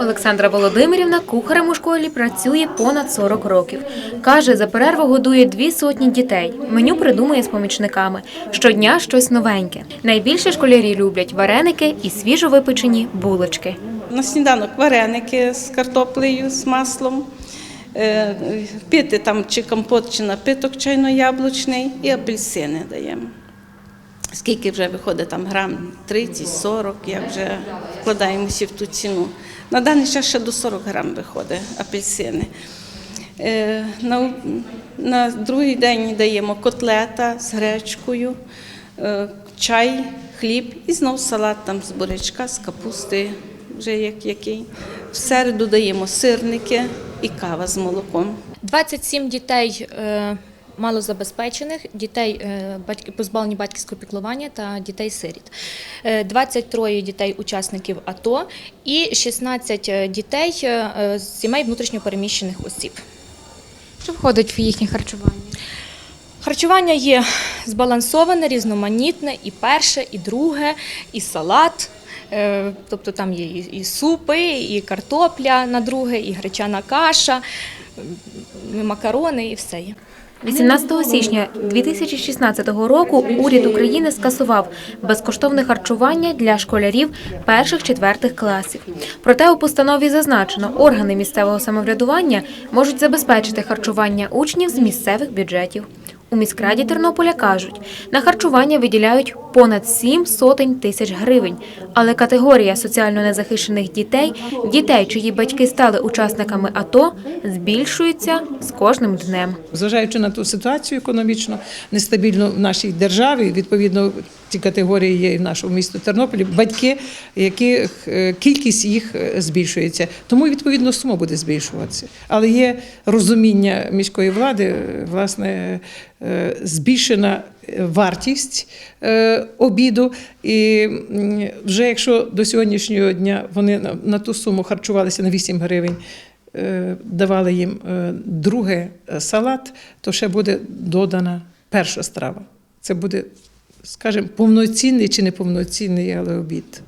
Олександра Володимирівна кухарем у школі працює понад 40 років. Каже, за перерву годує дві сотні дітей. Меню придумує з помічниками. Щодня щось новеньке. Найбільше школярі люблять вареники і свіжовипечені булочки. На сніданок вареники з картоплею, з маслом, е, пити там чи компот, чи напиток чайно-яблучний і апельсини даємо. Скільки вже виходить там грам 30-40, як вже вкладаємося в ту ціну. На даний час ще до 40 грам виходить апельсини. Е, На, на другий день даємо котлета з гречкою, е, чай, хліб і знов салат там з бурячка, з капусти, вже як який. В середу даємо сирники і кава з молоком. 27 дітей е, малозабезпечених, дітей е, позбавлені батьківського піклування та дітей сиріт. Е, 23 дітей учасників АТО і 16 дітей е, з сімей внутрішньопереміщених осіб. Що входить в їхнє харчування? Харчування є збалансоване, різноманітне, і перше, і друге, і салат. Е, Тобто там є і супи, і картопля на друге, і гречана каша, і макарони, і все є. 18 січня 2016 року уряд України скасував безкоштовне харчування для школярів перших-четвертих класів. Проте у постанові зазначено, органи місцевого самоврядування можуть забезпечити харчування учнів з місцевих бюджетів. У міськраді Тернополя кажуть, на харчування виділяють понад 7 сотень тисяч гривень. Але категорія соціально незахищених дітей, дітей, чиї батьки стали учасниками АТО, збільшується з кожним днем. Зважаючи на ту ситуацію економічно нестабільну в нашій державі, відповідно ті категорії є і в нашому місті Тернополі, батьки, яких е, кількість їх е, збільшується. Тому відповідно сума буде збільшуватися. Але є розуміння міської влади, е, власне, збільшена вартість е, обіду. І вже якщо до сьогоднішнього дня вони на- ту суму харчувалися на 8 гривень е, давали їм е, друге салат, то ще буде додана перша страва. Це буде, скажімо, повноцінний чи неповноцінний, але обід.